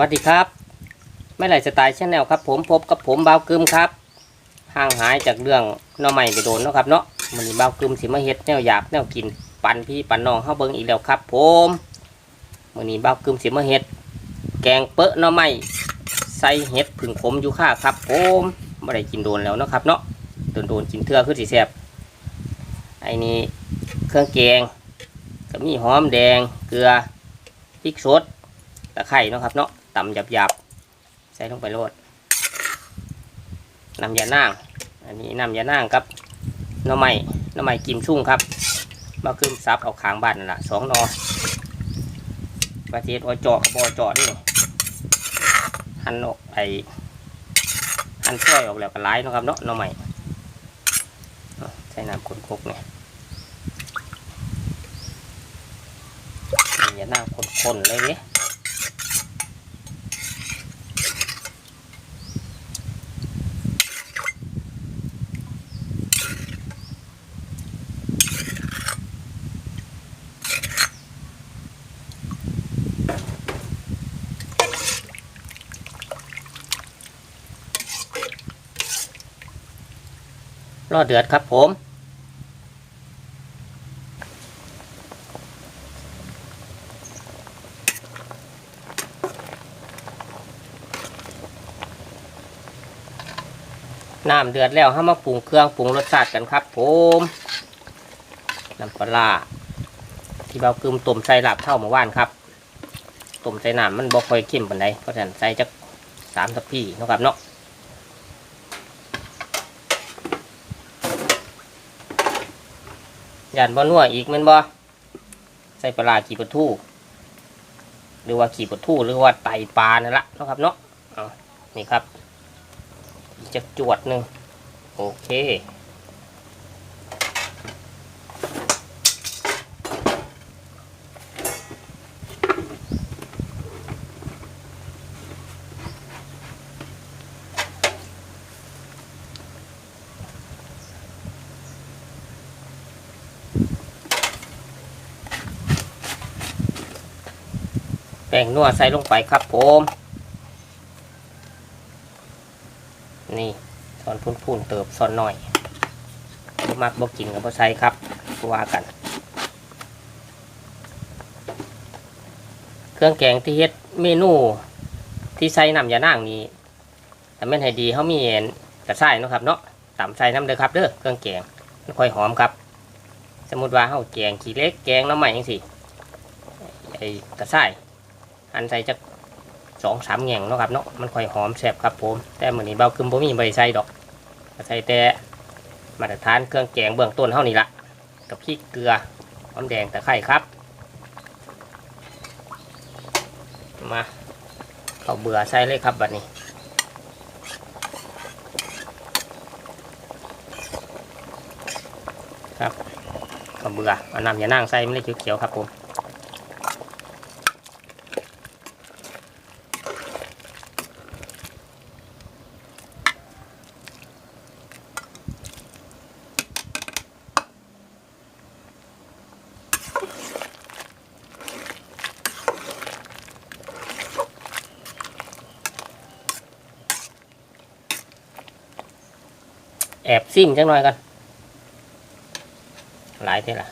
สวัสดีครับ ไม่ไหลสไตล์ชแนลครับ ผมพบกับผมบ่าวกึมครับห่างหายจากเรื่องน้อใหม่ไปโดนเนาะครับเนาะมันนี้บ่าวกึมสิมาเฮ็ดแนวหยาบแนวกินปันพี่ปันน้องเฮาเบิ่งอีกแล้วครับ ผมมันนี้บ่าวกึมสิมาเฮ็ด แกงเปอะน้อใหม่ใส่เห็ดผึ่งขมอยู่ค่าครับ ผมไม่ได้กินโดนแล้วเนาะครับเนาะโดนโดนกินเทื่อคือสิแซ่บไอ้นี่เครื่องแกงก็มีหอมแดงเกลือพริกสดตะไคร่เนาะครับเนาะ ตำหยาบๆ ใส่ลงไปโรดน้ำยานาง อันนี้น้ำยานางครับน้ำไม้น้ำไม้กิมชุ่งครับมาขึ้นซับเอาขางบ้านนั่นแหละสองนอประเทศอจาะบอจาะนี่หันออกไอหันช่วยออกแล้วก็ไล่นะครับเนาะน้ำไม้ใส่น้ำคนคกเนี่ยอย่านั่งคนๆเลยเว้ย อเดือดครับผม น้ำเดือดแล้วห้ามาปรุงเครื่องปรุงรสชาติกันครับผมน้ำปลาที่เรากึมต้มใส่ลาบเท่าเมื่อวานครับต้มใส่น้ำมันบ่ค่อยเข้มปานใดเพราะฉะนั้นใส่จักสามทัพพี่เนาะครับเนาะ ยานบ่นัวอีกแมันบ่ใส่ปลาขี่ปลาทูหรือว่าขี่ปลาทูหรือว่าไตปลานั่นละนะครับเนาะนี่ครับจะจวดหนึ่งโอเค แป้งนัวใส่ลงไปครับผม นี่ซอนพุ่นๆเติบซอนหน่อยบ่มักบ่กินกับบ่ใส่ครับว่ากัน เครื่องแกงที่เฮ็ดเมนูที่ใส่น้ำยานางนี่แต่แม่นให้ดีเขามีเห็นกระใส่นะครับเนาะตำใส่น้ำเด้อครับเด้อเครื่องแกงค่อยหอมครับ สมมุติว่าเฮาแกงขี้เล็กแกงน้ำใหม่จังซี่ไอ้กระใส่อันใส่จักสองสามแง่งเนาะครับเนาะมันค่อยหอมแซ่บครับผม แต่มื้อนี้เบาคึมบ่มีใบใส่ดอกใส่แต่มาตรฐานเครื่องแกงเบื้องต้นเฮานี่ละกับพริกเกลือหอมแดงตะไคร้ครับ มาเอาเบื่อใส่เลยครับบัดนี้ครับ เอาเบื่อเอาน้ำอย่านั่งใส่ไม่ได้เขียวๆครับผมแอบซิ่มจังหน่อยกัน หลายเท่าล่ะ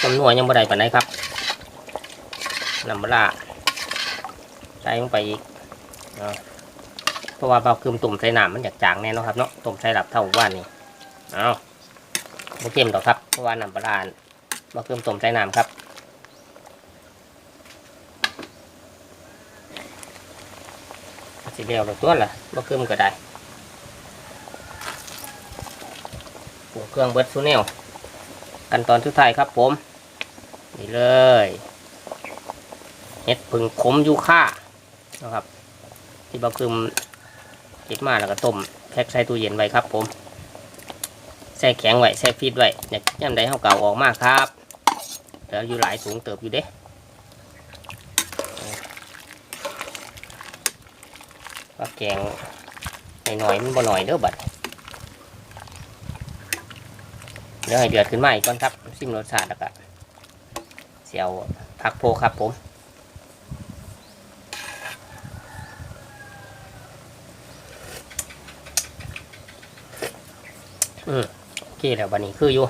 ต้มนัวยังบ่ได้ปานใดครับน้ำปลาร้าใส่ลงไปอีกเอาเพ ราะว่าเบาคืมตุ่มใส่น้ำมันอยากจางแน่นะครับเนาะตุ่มใส่หลับเท่าว่านนี่เอาบ่เค็มดอกครับเพราะว่าน้ำปลาร้าเบาคืมตุ่มใส่น้ำครับสิเดียวเลยตัวละบ่คืมก็ได้ปรุงเครื่องเบิร์ดซูเนลขั้นตอนสุดท้ายครับผมนี่เลยเห็ดผึ่งขมยูค่านะครับที่บะคืม เก็บมาแล้วก็ต้มแพ็คใส่ตู้เย็นไว้ครับผมแช่แข็งไว้แช่ฟีดไว้อยากย่ำใดเฮาเก่าออกมากครับไปลืออยู่หลายสูงเติบอยู่เด้ว่าแกงหน่อยๆมันบ่หน่อยเด้อบัดเดี๋ยวให้เดือดขึ้นมาอีกก่อนครับซิมรสชาติแล้วก็เสียวผักโพครับผม อืมโอเคแล้ววันนี้คืออยู่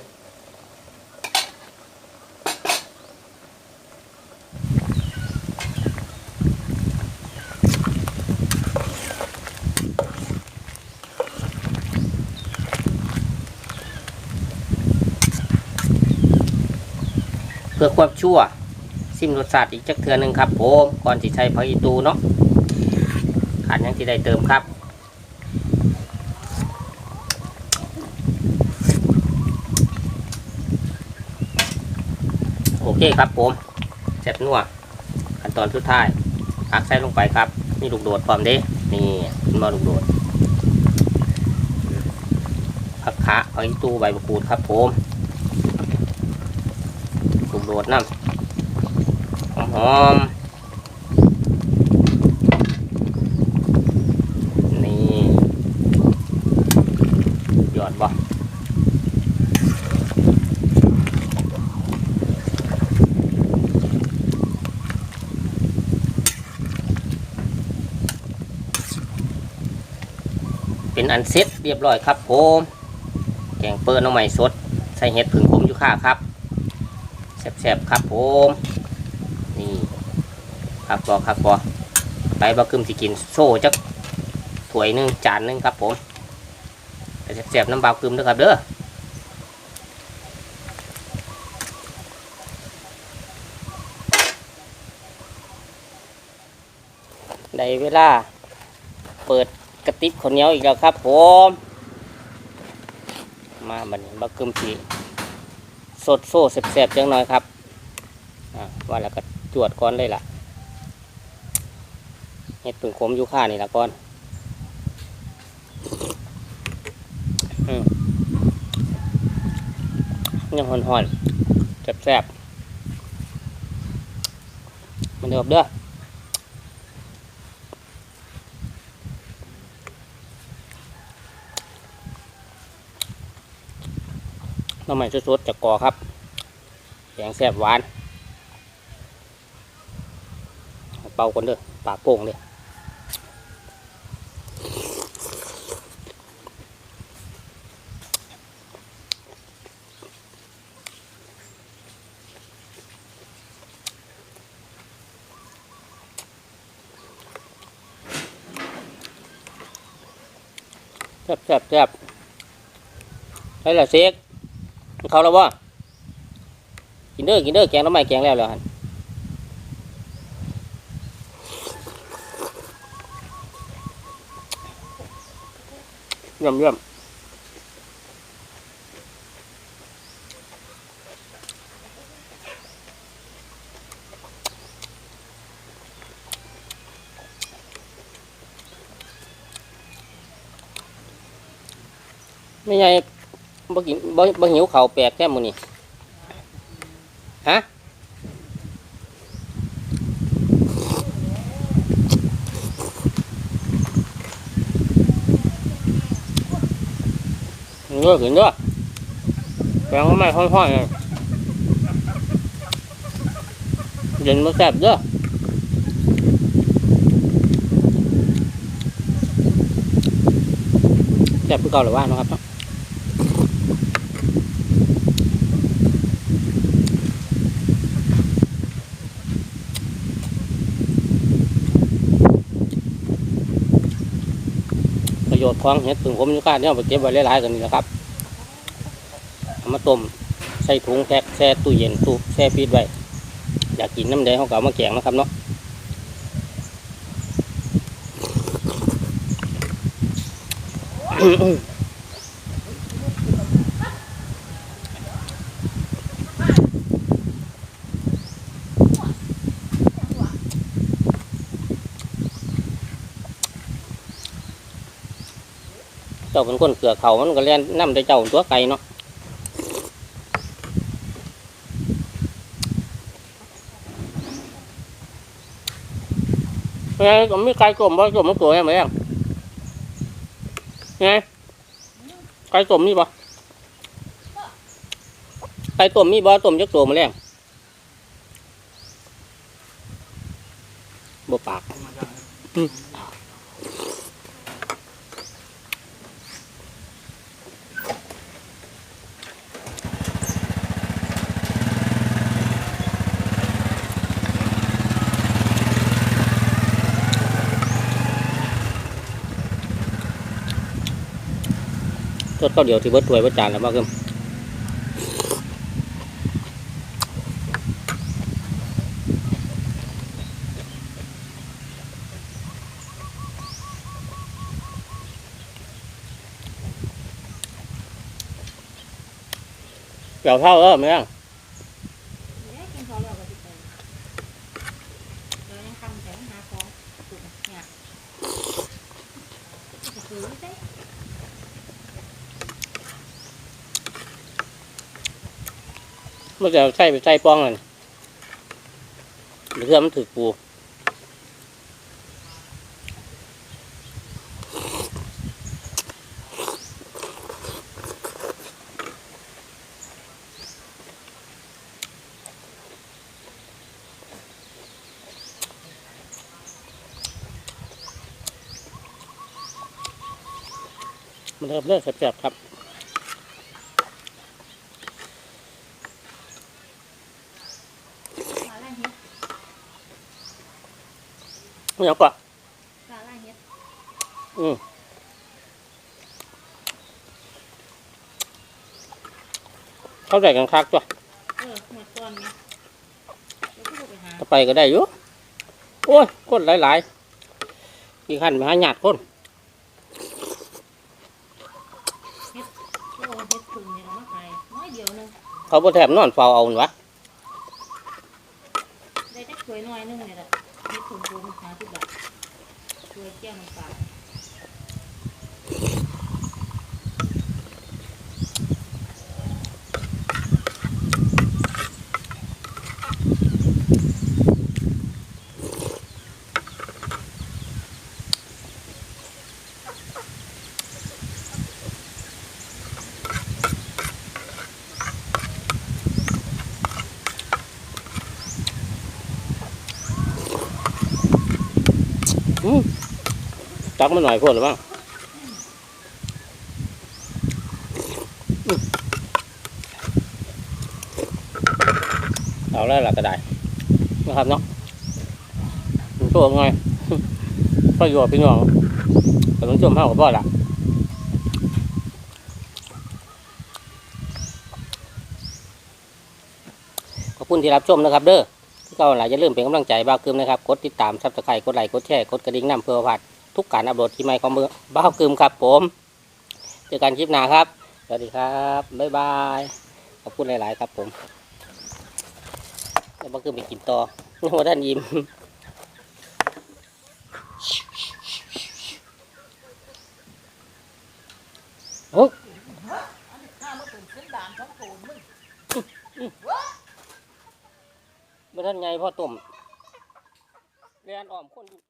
เพื่อความชั่วซิมรสชาติอีกจักเทือหนึ่งครับผมก่อนที่ใช้ผักอีตูเนาะขาดยังที่ได้เติมครับ โอเคครับผมเสร็จนัวขั้นตอนสุดท้ายพักใส่ลงไปครับ นี่ลูกโดดพร้อมเด้นี่ขึ้นมาลูกโดดผักคะผักอีตู้ใบมะกรูดครับผมลูกโดดน้ำหอมๆนี่หยอดบ่ เป็น อันเซ็ตเรียบร้อยครับผมแกงเปิดน้องใหม่สด ใส่เห็ดผึ่งผมอยู่ข้าครับแซ่บๆครับผมนี่ครับบอครับบอไปบะกึมสิกินโซ่จักถ้วยหนึงจานหนึงครับผมแต่แซ่บๆน้ำบาวกึมด้วยครับเด้อได้เวลาเปิด กระติบข้าวเหนียวอีกแล้วครับผมมาบันี้บักกึมสีสดโซ่แสบๆจังหน่อยครับว่าแล้วก็จวดก้อนเลยล่ะเห็ดปึ่งขมยู่านี่ละก้อนยังหอนๆแสบๆมันเดือบเด้อ น้ำมันสดๆจากกอครับแกงแซ่บหวาน เป่ากันเด้อปากโป่งเลยแซ่บแซ่บแซ่บให้ละเซ็ก เขาแล้วว่ากินเด้อกินเด้อแกงน้ำใหม่แกงแล้วแล้วฮันเยี่ยมเยี่ยมไม่ใช่ บ่กินบ่บ่หิวข้าแปลกแค่มือนี้ฮะเยอะขึ้นเยอะแกงไม่ห้อยๆเลยเย็นมาแซ่บเด้อแซ่บคือเก่าหรือว่าเนาะครับเนาะ ประโยชน์ ของเห็ดผึ่งผมอยู่ก้าเนี่ยเอาไปเก็บไว้หลายๆกันนี่แหละครับเอามาต้มใส่ถุงแพ็คแช่ตู้เย็นตู้แช่ฟีดไว้อยากกินน้ำแดงเขาก็เอามาแกงนะครับเนาะ เจ้าเป็นคนเกือเขามันก็เล่นน้ำได้เจ้าตัวไก่เนาะไงก็มีไก่กลมบ่กลมมันตัวยังไงไงไก่กลมนี่บ่ไก่ต้มมีบ่ต้มจักตัวมาแล้วบ่ปาก ดข้าวเดียวที่เบิดถวยเบิดจานแล้วบ่คือเกี่ยวเท่าเออไหมยัง เนี่ยกินเขาแล้วก็สิไปเรายังทำแต่หาของปลูกเนี่ยจะซื้อได้ มันจะใส่ไปใส่ป้องนั่นเรือมันถือปูมันเริ่มเลิกแสบๆครับ ปลาไล่เฮ็ด ไม่เอาก่อนปลาไล่เฮ็ดอืมเข้าใจกันคักจ้ะเออหมดก่อนไงเดี๋ยวก็ไปหาถ้าไปก็ได้อยู่โอ้ยคนหลายๆกี่ขันไปหาหยาดคนโอ้เฮ็ดถุงเนี่ยเรามาขายน้อยเดียวหนึงเขาบ่แถมนอนเฝ้าเอาหนวะได้แต่ถ้วยน้อยหนึงเนี่ยแหละ ที่คุณครูมาที่บบช่วยแก้วน้ำปา จักมันหน่อยพวดหรือเปล่าอืมเอาแล้วล่ะก็ได้นะครับเนาะผมตัวไงประโยชน์พี่น้องกำลังชมห้ากับพ่อละขอบคุณที่รับชมนะครับ เด้อก่าหลายอย่าลืมเป็นกำลังใจบ้าวกึมนะครับ กดติดตามซับสไครต์กดไลค์กดแชร์กดกระดิ่งน้ำเพื่อผ่าน ทุกการอัปโหลดที่ใหม่ของเมือบ้าวกึมครับผม เจอกันคลิปหน้าครับ สวัสดีครับ บ๊ายบาย ขอบคุณหลาย ๆ ครับผมแล้วบ้าวกึมไปกินต่อหัวท่านยิ้มโอ้บ่ท่านไงพ่อต้มเรียนอ้อมคนอยู่